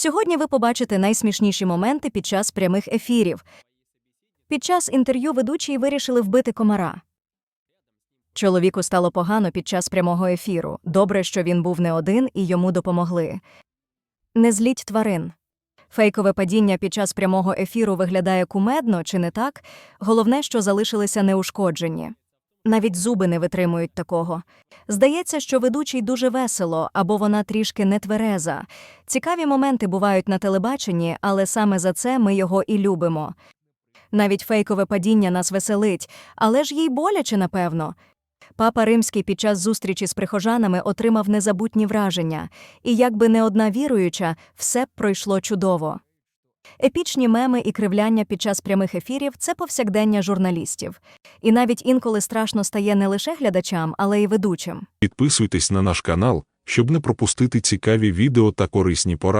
Сьогодні ви побачите найсмішніші моменти під час прямих ефірів. Під час інтерв'ю ведучі вирішили вбити комара. Чоловіку стало погано під час прямого ефіру. Добре, що він був не один і йому допомогли. Не зліть тварин. Фейкове падіння під час прямого ефіру виглядає кумедно, чи не так? Головне, що залишилися неушкоджені. Навіть зуби не витримують такого. Здається, що ведучий дуже весело, або вона трішки нетвереза. Цікаві моменти бувають на телебаченні, але саме за це ми його і любимо. Навіть фейкове падіння нас веселить, але ж їй боляче, напевно. Папа Римський під час зустрічі з прихожанами отримав незабутні враження, і якби не одна віруюча, все б пройшло чудово. Епічні меми і кривляння під час прямих ефірів це повсякдення журналістів. І навіть інколи страшно стає не лише глядачам, але й ведучим. Підписуйтесь на наш канал, щоб не пропустити цікаві відео та корисні поради.